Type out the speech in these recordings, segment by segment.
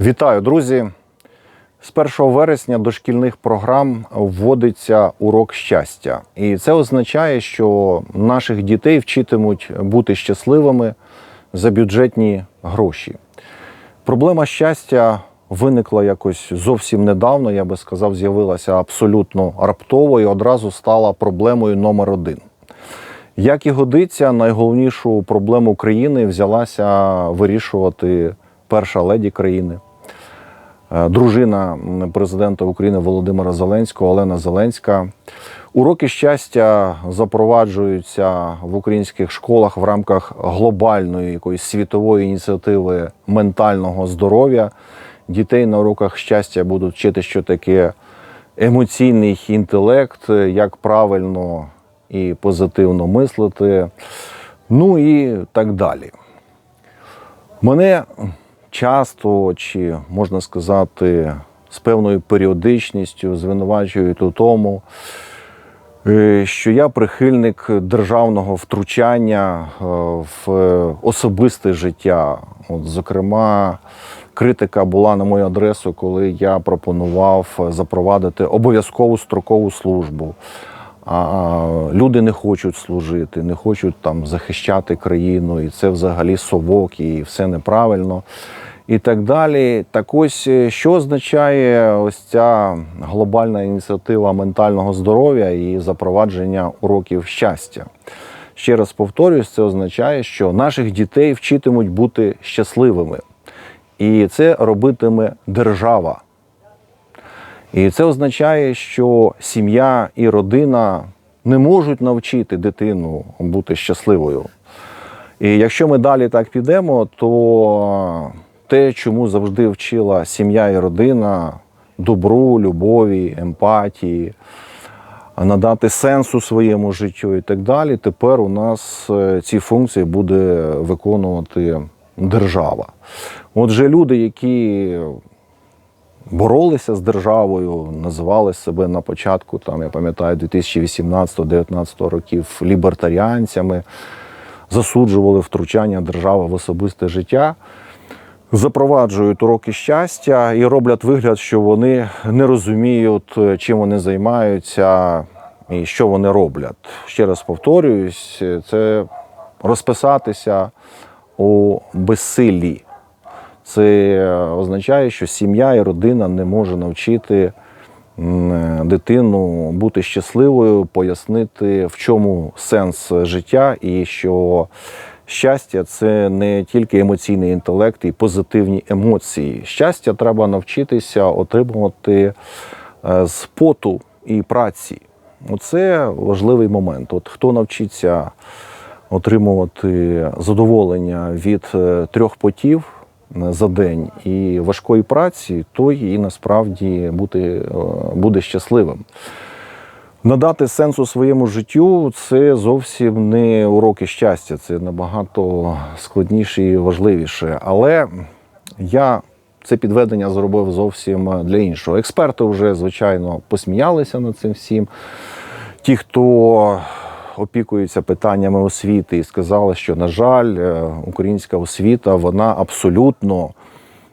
Вітаю, друзі! З 1 вересня до шкільних програм вводиться урок щастя. І це означає, що наших дітей вчитимуть бути щасливими за бюджетні гроші. Проблема щастя виникла якось зовсім недавно, я би сказав, з'явилася абсолютно раптово і одразу стала проблемою номер один. Як і годиться, найголовнішу проблему країни взялася вирішувати перша леді країни, е, дружина президента України Володимира Зеленського, Олена Зеленська. Уроки щастя запроваджуються в українських школах в рамках глобальної якоїсь світової ініціативи ментального здоров'я. Дітей на уроках щастя будуть вчити, що таке емоційний інтелект, як правильно і позитивно мислити, ну і так далі. Мене часто, чи можна сказати, з певною періодичністю звинувачують у тому, е, що я прихильник державного втручання е, в особисте життя. От, зокрема, критика була на мою адресу, коли я пропонував запровадити обов'язкову строкову службу. А люди не хочуть служити, не хочуть там захищати країну, і це взагалі совок, і все неправильно. І так далі. Так ось е, що означає ось ця глобальна ініціатива ментального здоров'я і запровадження уроків щастя? Ще раз повторюсь, це означає, що наших дітей вчитимуть бути щасливими. І це робитиме держава. І це означає, що сім'я і родина не можуть навчити дитину бути щасливою. І якщо ми далі так підемо, то те, чому завжди вчила сім'я і родина добру, любові, емпатії, надати сенсу своєму життю і так далі, тепер у нас е, ці функції буде виконувати держава. Отже, люди, які боролися з державою, називали себе на початку, там я пам'ятаю, 2018-2019 років лібертаріанцями, засуджували втручання держави в особисте життя. Запроваджують уроки щастя і роблять вигляд, що вони не розуміють, чим вони займаються і що вони роблять. Ще раз повторююсь, це розписатися у безсиллі. Це означає, що сім'я і родина не може навчити дитину бути щасливою, пояснити, в чому сенс життя, і що щастя це не тільки емоційний інтелект і позитивні емоції. Щастя треба навчитися отримувати е, з поту і праці. Оце важливий момент. От хто навчиться отримувати задоволення від е, трьох потів за день і важкої праці, той і насправді бути, е, буде щасливим. Надати сенсу своєму життю це зовсім не уроки щастя, це набагато складніше і важливіше. Але я це підведення зробив зовсім для іншого. Експерти вже, звичайно, посміялися над цим всім. Ті, хто опікуються питаннями освіти і сказали, що, на жаль, е, українська освіта вона абсолютно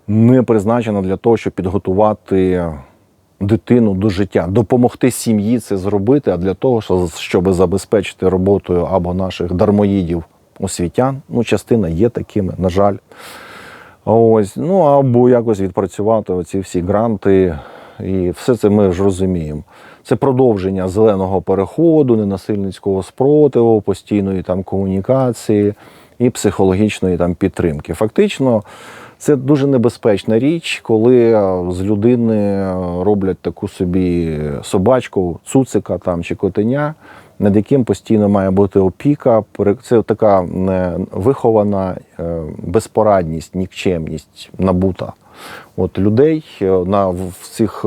не призначена для того, щоб підготувати дитину до життя, допомогти сім'ї це зробити, а для того, щоб забезпечити роботою або наших дармоїдів освітян. Ну, частина є такими, на жаль. Ось, ну або якось відпрацювати оці всі гранти, і все це ми ж розуміємо. Це продовження зеленого переходу, ненасильницького спротиву, постійної там комунікації і психологічної там підтримки. Фактично, це дуже небезпечна річ, коли з людини роблять таку собі собачку, цуцика там чи котеня, над яким постійно має бути опіка. Це така вихована безпорадність, нікчемність набута. От людей на в цих,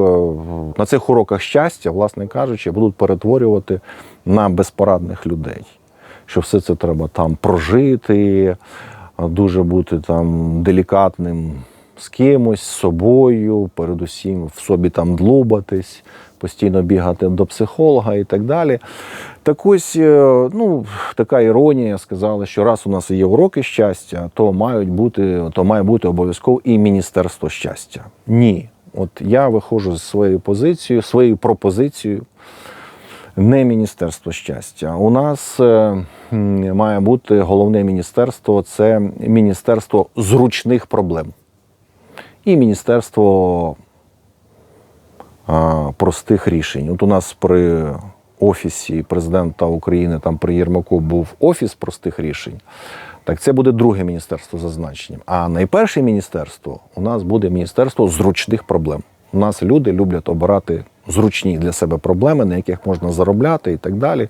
на цих уроках щастя, власне кажучи, будуть перетворювати на безпорадних людей. Що все це треба там прожити, дуже бути там делікатним з кимось, з собою, передусім в собі там длубатись, постійно бігати до психолога і так далі. Так ось, е, ну, така іронія сказали, що раз у нас є уроки щастя, то мають бути, то має бути обов'язково і Міністерство щастя. Ні. От я виходжу з своєю позицією, своєю пропозицією. Не Міністерство щастя. У нас е, має бути головне міністерство це Міністерство зручних проблем. І Міністерство простих рішень. От у нас при офісі президента України, там при Єрмаку був офіс простих рішень. Так це буде друге міністерство за значенням. А найперше міністерство у нас буде міністерство зручних проблем. У нас люди люблять обирати зручні для себе проблеми, на яких можна заробляти і так далі.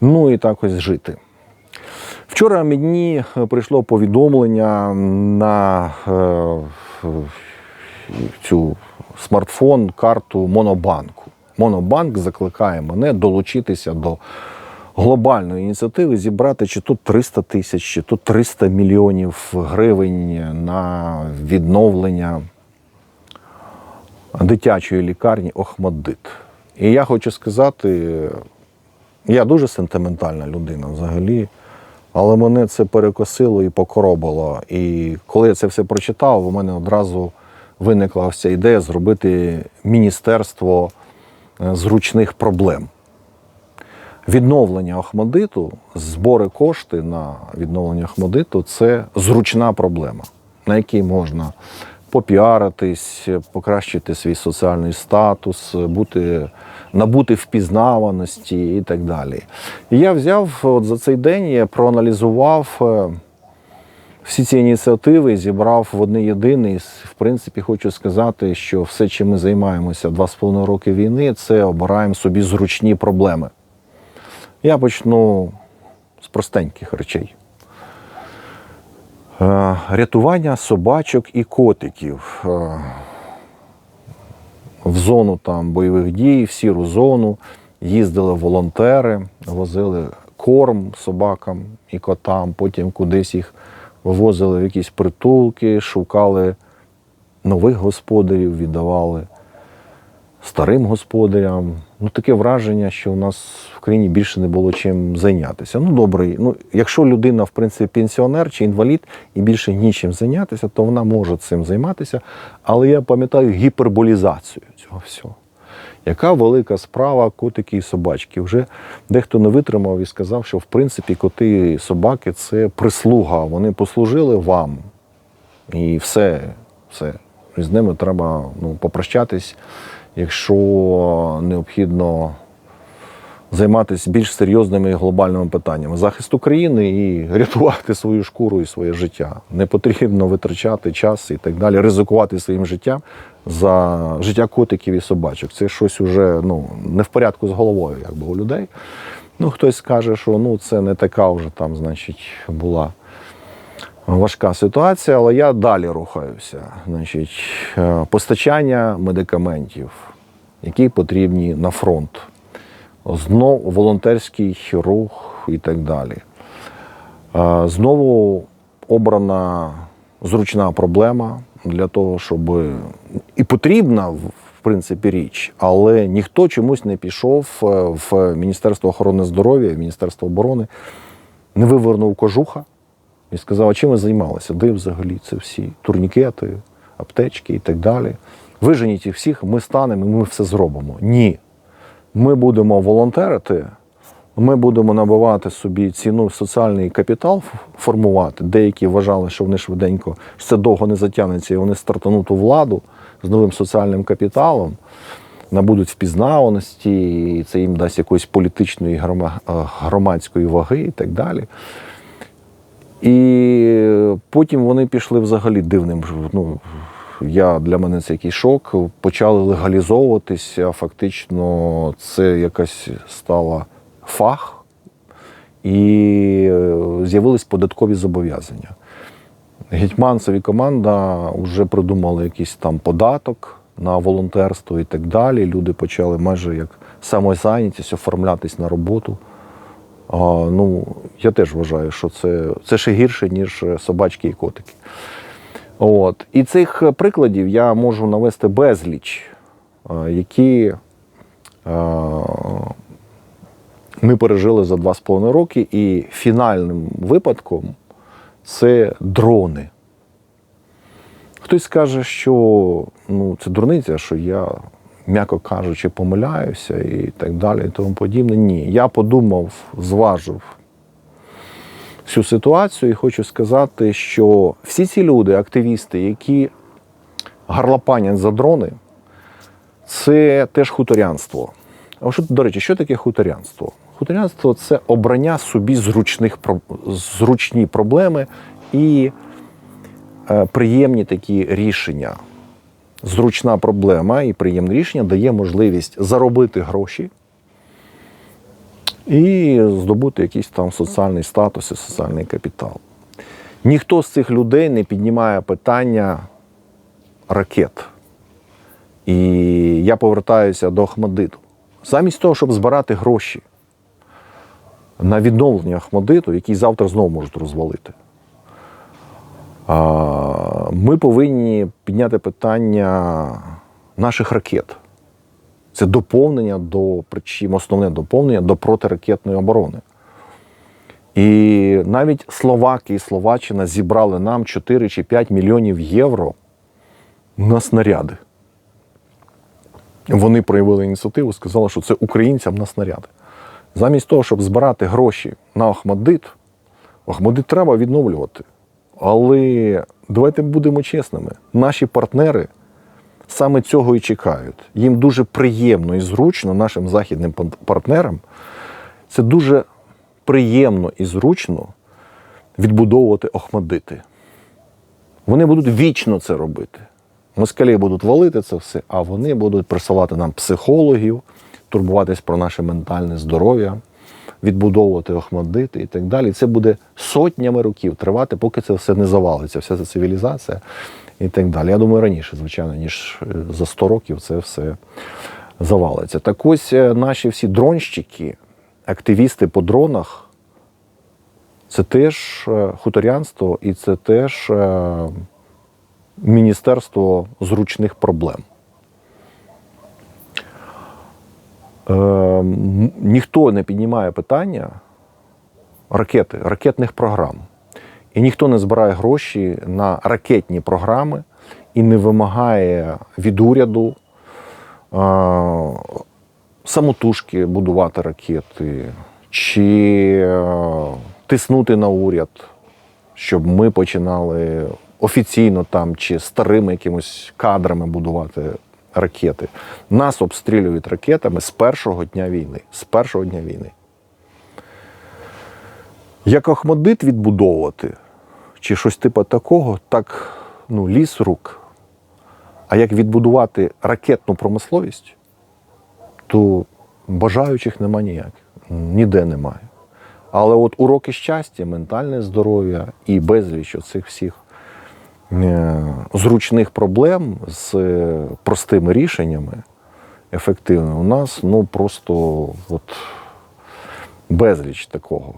Ну і так ось жити. Вчора мені е, прийшло повідомлення на е, цю смартфон, карту Монобанку. Монобанк закликає мене долучитися до глобальної ініціативи, зібрати чи то 300 тисяч, чи то 300 мільйонів гривень на відновлення дитячої лікарні Охмаддит. І я хочу сказати, я дуже сентиментальна людина взагалі, але мене це перекосило і покоробило. І коли я це все прочитав, у мене одразу виникла ось ця ідея зробити міністерство е, зручних проблем. Відновлення Охмадиту, збори кошти на відновлення Охмадиту це зручна проблема, на якій можна попіаритись, покращити свій соціальний статус, бути, набути впізнаваності і так далі. І я взяв от за цей день, я проаналізував е, всі ці ініціативи, зібрав в одне єдине. В принципі, хочу сказати, що все, чим ми займаємося два з половиною роки війни, це обираємо собі зручні проблеми. Я почну з простеньких речей. Е, Рятування собачок і котиків е, в зону там бойових дій, в сіру зону їздили волонтери, возили корм собакам і котам, потім кудись їх вивозили в якісь притулки, шукали нових господарів, віддавали старим господарям. Ну, таке враження, що у нас в країні більше не було чим зайнятися. Ну, добре, ну, якщо людина, в принципі, пенсіонер чи інвалід і більше нічим зайнятися, то вона може цим займатися. Але я пам'ятаю гіперболізацію цього всього. Яка велика справа котики і собачки. Вже дехто не витримав і сказав, що в принципі коти і собаки це прислуга. Вони послужили вам. І все, все. І з ними треба ну, попрощатись, якщо необхідно займатися більш серйозними глобальними питаннями захист України і рятувати свою шкуру і своє життя. Не потрібно витрачати час і так далі, ризикувати своїм життям за життя котиків і собачок. Це щось уже ну, не в порядку з головою, якби у людей. Ну, хтось скаже, що ну, це не така вже там, значить, була важка ситуація, але я далі рухаюся. Значить, е, постачання медикаментів, які потрібні на фронт. Знов волонтерський рух і так далі. Знову обрана зручна проблема для того, щоб і потрібна в принципі річ, але ніхто чомусь не пішов е, в Міністерство охорони здоров'я, в Міністерство оборони, не вивернув кожуха і сказав, а чим ви займалися? Де взагалі це всі турнікети, аптечки і так далі. Виженіть їх всіх, ми станемо ми все зробимо. Ні. Ми будемо волонтерити, ми будемо набивати собі ціну соціальний капітал формувати. Деякі вважали, що вони швиденько це довго не затягнеться, і вони стартануть у владу з новим соціальним капіталом, набудуть впізнаваності, і це їм дасть якоїсь політичної е, громадської ваги і так далі. І потім вони пішли взагалі дивним. Ну, я, для мене це якийсь шок. Почали легалізовуватися. Фактично, це якась стала фах, і е, з'явились податкові зобов'язання. Гетьманцев команда вже придумали якийсь там податок на волонтерство і так далі. Люди почали майже як самозайнятість оформлятись на роботу. А, ну, я теж вважаю, що це, це ще гірше, ніж е, собачки і котики. От. І цих е, прикладів я можу навести безліч, е, які ми пережили за два з половиною роки, і фінальним випадком це дрони. Хтось скаже, що ну, це дурниця, що я, м'яко кажучи, помиляюся і так далі, і тому подібне. Ні. Я подумав, зважив всю ситуацію і хочу сказати, що всі ці люди, активісти, які гарлопанять за дрони, це теж хуторянство. А що, до речі, що таке хуторянство? Хуторянство це обрання собі зручних, зручні проблеми і е, приємні такі рішення. Зручна проблема і приємне рішення дає можливість заробити гроші і здобути якийсь там соціальний статус і соціальний капітал. Ніхто з цих людей не піднімає питання ракет. І я повертаюся до Ахмадиту. Замість того, щоб збирати гроші на відновлення Ахмадиту, який завтра знову можуть розвалити, ми повинні підняти питання наших ракет. Це доповнення до, причому основне доповнення до протиракетної оборони. І навіть Словаки і Словаччина зібрали нам 4 чи 5 мільйонів євро на снаряди. Вони проявили ініціативу, сказали, що це українцям на снаряди. Замість того, щоб збирати гроші на Охмадит, Охмадит треба відновлювати. Але давайте будемо чесними: наші партнери саме цього і чекають. Їм дуже приємно і зручно, нашим західним партнерам, це дуже приємно і зручно відбудовувати Охмадити. Вони будуть вічно це робити. Москалі будуть валити це все, а вони будуть присилати нам психологів, турбуватись про наше ментальне здоров'я, відбудовувати Охмадити і так далі. Це буде сотнями років тривати, поки це все не завалиться, вся ця цивілізація і так далі. Я думаю, раніше, звичайно, ніж е, за 100 років це все завалиться. Так ось е, наші всі дронщики, активісти по дронах, це теж е, хуторянство і це теж Міністерство зручних проблем. Е, ніхто не піднімає питання ракети, ракетних програм. І ніхто не збирає гроші на ракетні програми і не вимагає від уряду самотужки будувати ракети, чи тиснути на уряд, щоб ми починали офіційно там чи старими якимось кадрами будувати ракети. Нас обстрілюють ракетами з першого дня війни. З першого дня війни. Як Охмадит відбудовувати, чи щось типу такого, так ну, ліс рук. А як відбудувати ракетну промисловість, то бажаючих нема ніяких, ніде немає. Але от уроки щастя, ментальне здоров'я і безліч оцих всіх е, зручних проблем з е, простими рішеннями ефективними, у нас ну просто от безліч такого.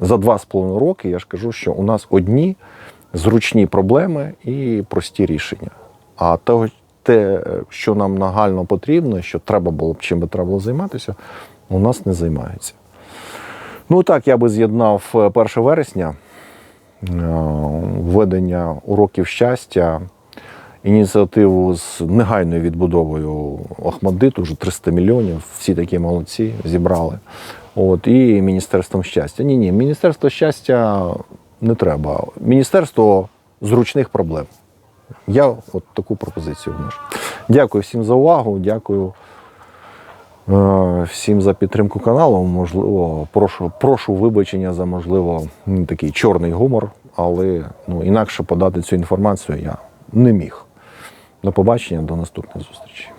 За два з половиною роки я ж кажу, що у нас одні зручні проблеми і прості рішення. А того, те, що нам нагально потрібно, що треба було б чим би треба було займатися, у нас не займається. Ну так, я би з'єднав е, 1 вересня е, введення уроків щастя, ініціативу з негайною відбудовою Охмадиту, вже 300 мільйонів, всі такі молодці зібрали. От, і Міністерством щастя. Ні, ні, Міністерство щастя не треба. Міністерство зручних проблем. Я от таку пропозицію вношу. Дякую всім за увагу. Дякую е, всім за підтримку каналу. Можливо, прошу, прошу вибачення за можливо такий чорний гумор, але ну, інакше подати цю інформацію я не міг. До побачення, до наступних зустрічей.